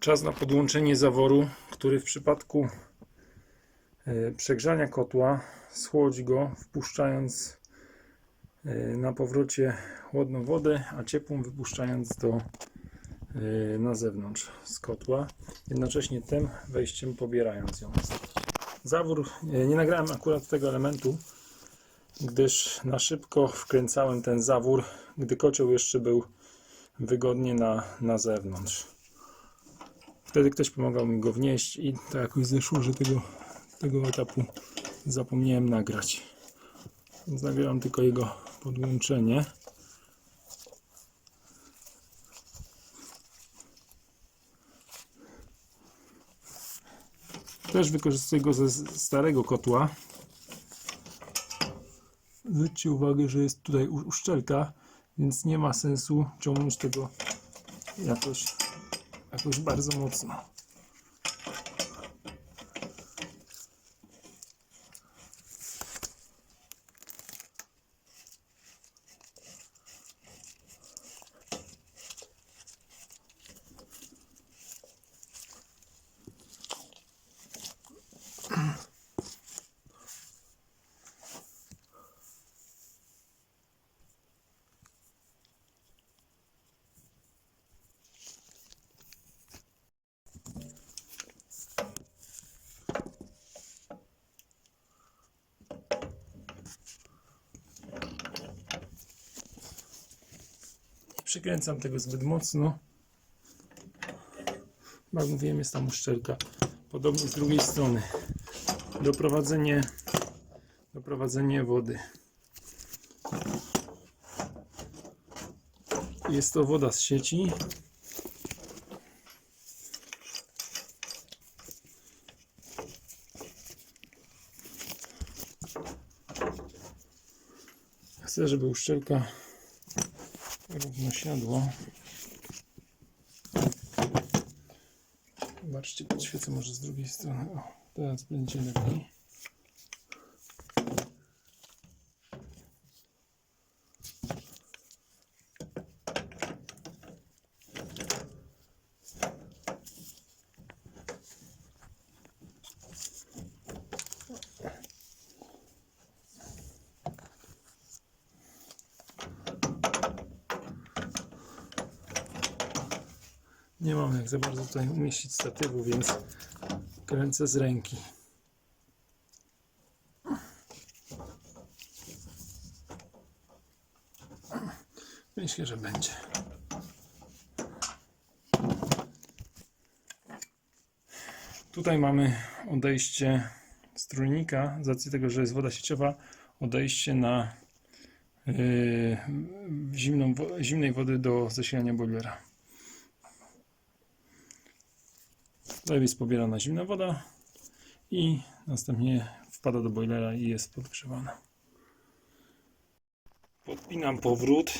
czas na podłączenie zaworu, który w przypadku e, przegrzania kotła schłodzi go, wpuszczając e, na powrocie chłodną wodę, a ciepłą wypuszczając do, e, na zewnątrz z kotła, jednocześnie tym wejściem pobierając ją. Zawór, nie nagrałem akurat tego elementu, gdyż na szybko wkręcałem ten zawór, gdy kocioł jeszcze był wygodnie na, na zewnątrz. Wtedy ktoś pomagał mi go wnieść i to jakoś zeszło, że tego, tego etapu zapomniałem nagrać. Więc tylko jego podłączenie. Też wykorzystuję go ze starego kotła. Zwróćcie uwagę, że jest tutaj uszczelka, więc nie ma sensu ciągnąć tego jakoś, jakoś bardzo mocno. Nie przykręcam tego zbyt mocno. Jak mówiłem, jest tam uszczelka. Podobnie z drugiej strony. Doprowadzenie, doprowadzenie wody. Jest to woda z sieci. Chcę, żeby uszczelka równo siadła. Zobaczcie, podświecę może z drugiej strony. O, teraz będzie lepiej. Nie mam jak za bardzo tutaj umieścić statywu, więc kręcę z ręki. Myślę, że będzie. Tutaj mamy odejście z trójnika, z racji tego, że jest woda sieciowa, odejście na yy, zimną, zimnej wody do zasilania boilera. Tutaj jest pobierana zimna woda i następnie wpada do boilera i jest podgrzewana. Podpinam powrót.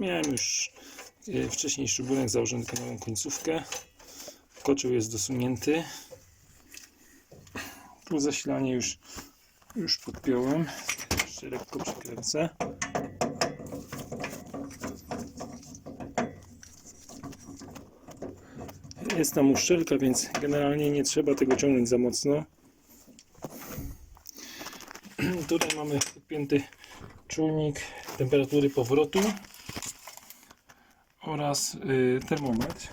Miałem już e, wcześniej szczególnie założony kanałą końcówkę. Kocioł jest dosunięty. Tu zasilanie już, już podpiąłem. Jeszcze lekko przykręcę. Jest tam uszczelka, więc generalnie nie trzeba tego ciągnąć za mocno. Tutaj mamy podpięty czujnik temperatury powrotu oraz y, termometr.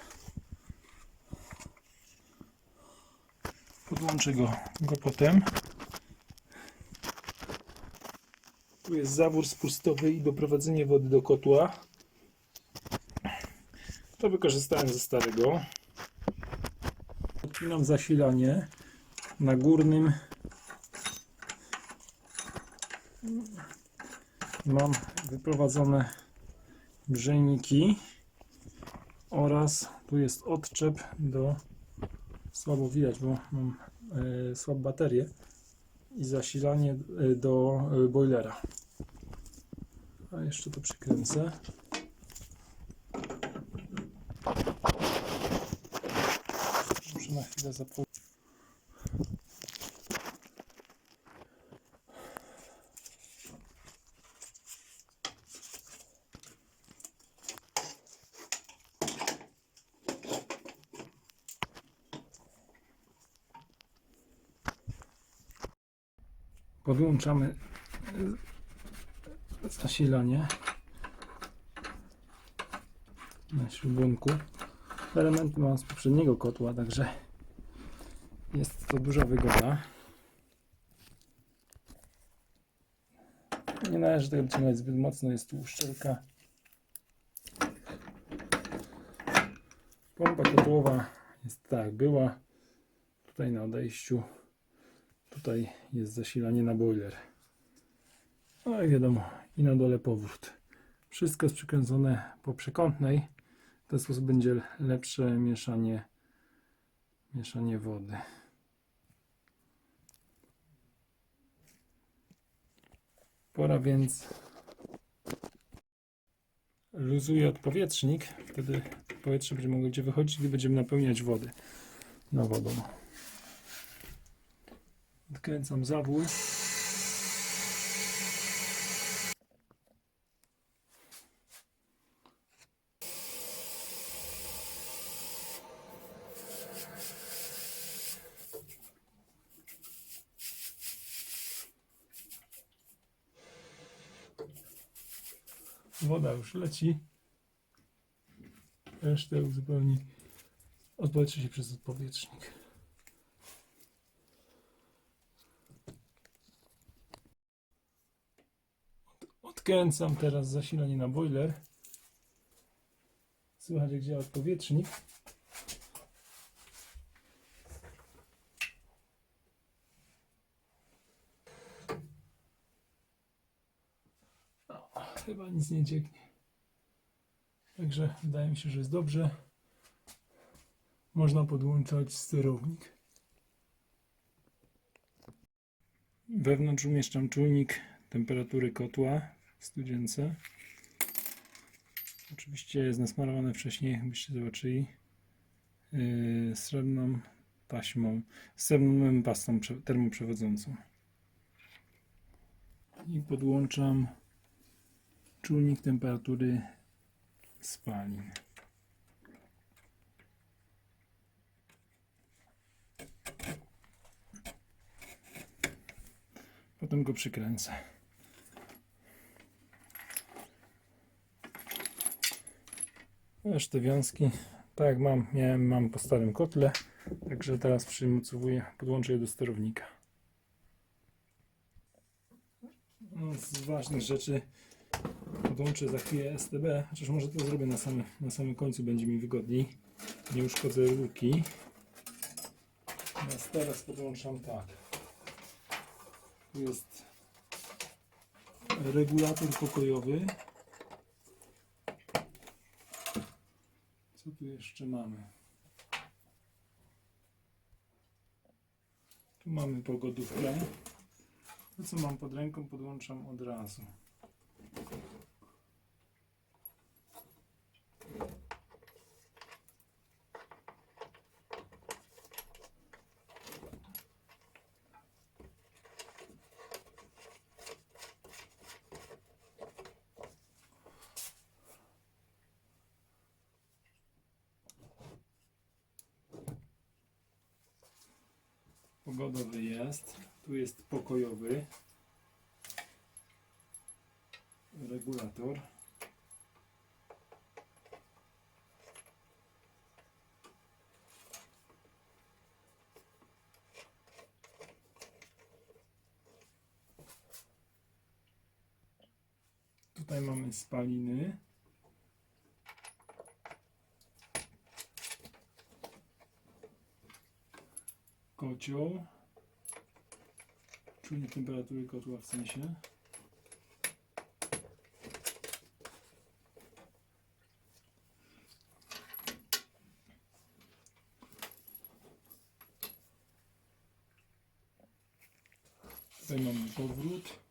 Podłączę go, go potem. Tu jest zawór spustowy i doprowadzenie wody do kotła. To wykorzystałem ze starego. Odpinam zasilanie na górnym. Mam wyprowadzone grzejniki oraz tu jest odczep do słabo widać, bo mam e, słabą baterię i zasilanie e, do e, boilera. A jeszcze to przykręcę. chwilę za. Podłączamy zasilanie y, na śrubunku. Element mam z poprzedniego kotła, także to duża wygoda. Nie należy tego wyciągać zbyt mocno, jest tu uszczelka. Pompa kotłowa jest tak, była. Tutaj na odejściu. Tutaj jest zasilanie na boiler. No i wiadomo, i na dole powrót. Wszystko jest przykręcone po przekątnej. W ten sposób będzie lepsze mieszanie, mieszanie wody. Pora więc luzuję odpowietrznik, wtedy powietrze będzie mogło gdzie wychodzić, gdy będziemy napełniać wody na wodą. Odkręcam zawór. Woda już leci. Resztę uzupełni. Odpowietrze się przez odpowietrznik. Odkręcam teraz zasilanie na boiler. Słychać jak działa odpowietrznik. No, chyba nic nie cieknie. Także wydaje mi się, że jest dobrze. Można podłączać sterownik. Wewnątrz umieszczam czujnik temperatury kotła w studzience. Oczywiście jest nasmarowane wcześniej, jakbyście zobaczyli, yy, srebrną taśmą, srebrną pastą prze- termoprzewodzącą. I podłączam czujnik temperatury spalin. Potem go przykręcę. Resztę wiązki, tak jak mam, miałem, mam po starym kotle, także teraz przymocowuję, podłączę je do sterownika. No, z ważnych rzeczy podłączę za chwilę STB, chociaż może to zrobię na samym, na samym końcu, będzie mi wygodniej. Nie uszkodzę rurki. Teraz podłączam tak. Jest regulator pokojowy. Co tu jeszcze mamy? Tu mamy pogodówkę. To co mam pod ręką podłączam od razu. Pogodowy jest. Tu jest pokojowy. Regulator. Tutaj mamy spaliny. Kocioł. Czujnik temperatury kotła w sensie. Tutaj mamy powrót.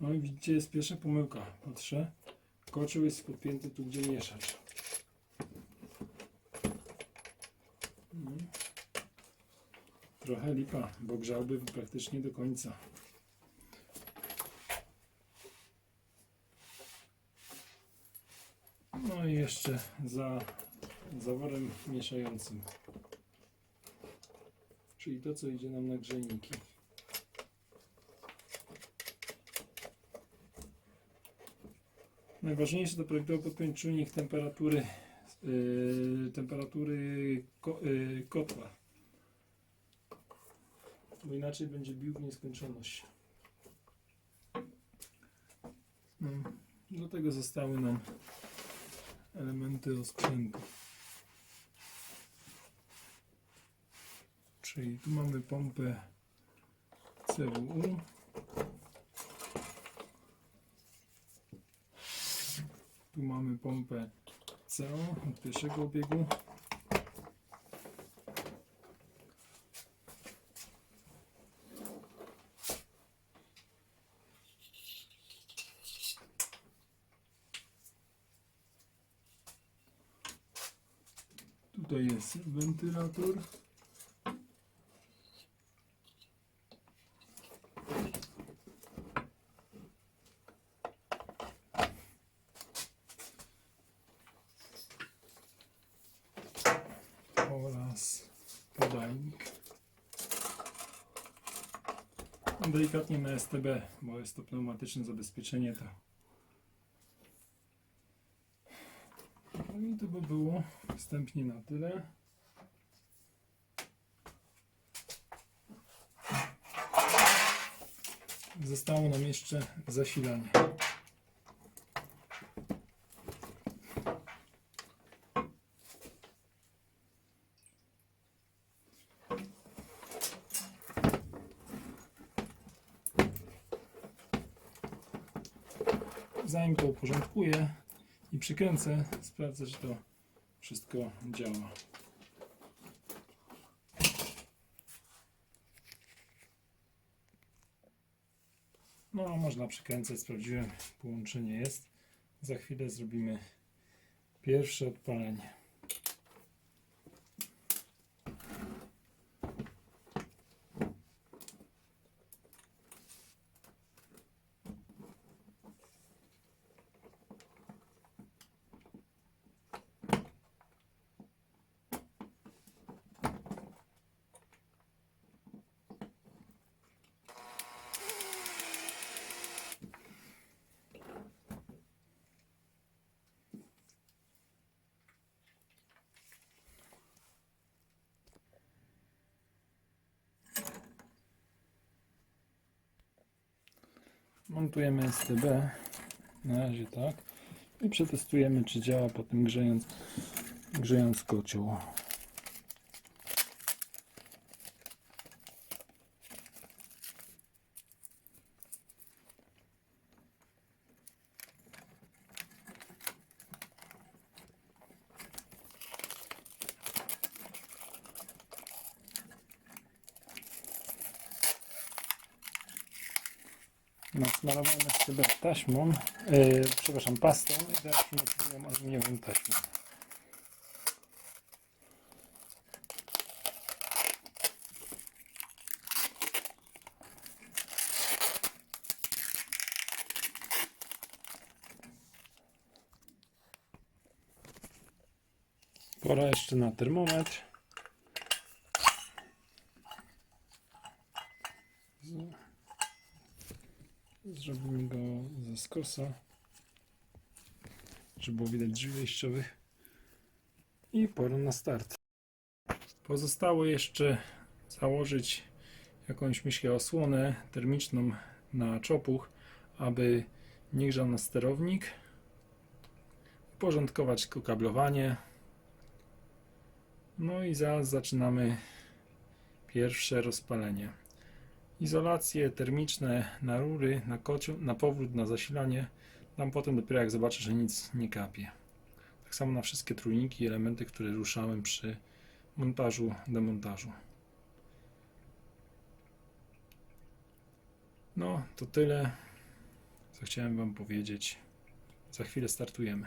No i widzicie, jest pierwsza pomyłka. Patrzę. Kocioł jest podpięty tu, gdzie mieszacz. No. Trochę lipa, bo grzałby praktycznie do końca. No i jeszcze za zaworem mieszającym. Czyli to, co idzie nam na grzejniki. Najważniejsze to prawidłowo podpiąć czujnik temperatury, yy, temperatury ko, yy, kotła. Bo inaczej będzie bił w nieskończoność. No, do tego zostały nam elementy osprzętu. Czyli tu mamy pompę CWU. Mamy pompę CO od pierwszego obiegu. Tutaj jest wentylator. oraz podajnik. No, Delikatnie na STB, bo jest to pneumatyczne zabezpieczenie. To. No i to by było wstępnie na tyle. Zostało nam jeszcze zasilanie. Zanim to uporządkuję i przykręcę, sprawdzę, czy to wszystko działa. No, można przykręcać, sprawdziłem, połączenie jest. Za chwilę zrobimy pierwsze odpalenie. Montujemy STB. Na razie tak. I przetestujemy, czy działa po tym grzejąc, grzejąc kocioł. Nasmarowałem STB taśmą, yy, przepraszam, pastą i teraz nasmaruję aluminiową taśmą. Pora jeszcze na termometr. Zrobimy go ze skosa, żeby było widać drzwi wejściowych. I pora na start. Pozostało jeszcze założyć jakąś myślę osłonę termiczną na czopuch, aby nie grzał nas sterownik. Uporządkować tylko kablowanie No i zaraz zaczynamy pierwsze rozpalenie. Izolacje termiczne na rury, na kocioł, na powrót, na zasilanie. Tam potem dopiero jak zobaczę, że nic nie kapie. Tak samo na wszystkie trójniki i elementy, które ruszałem przy montażu, demontażu. No, to tyle, co chciałem Wam powiedzieć. Za chwilę startujemy.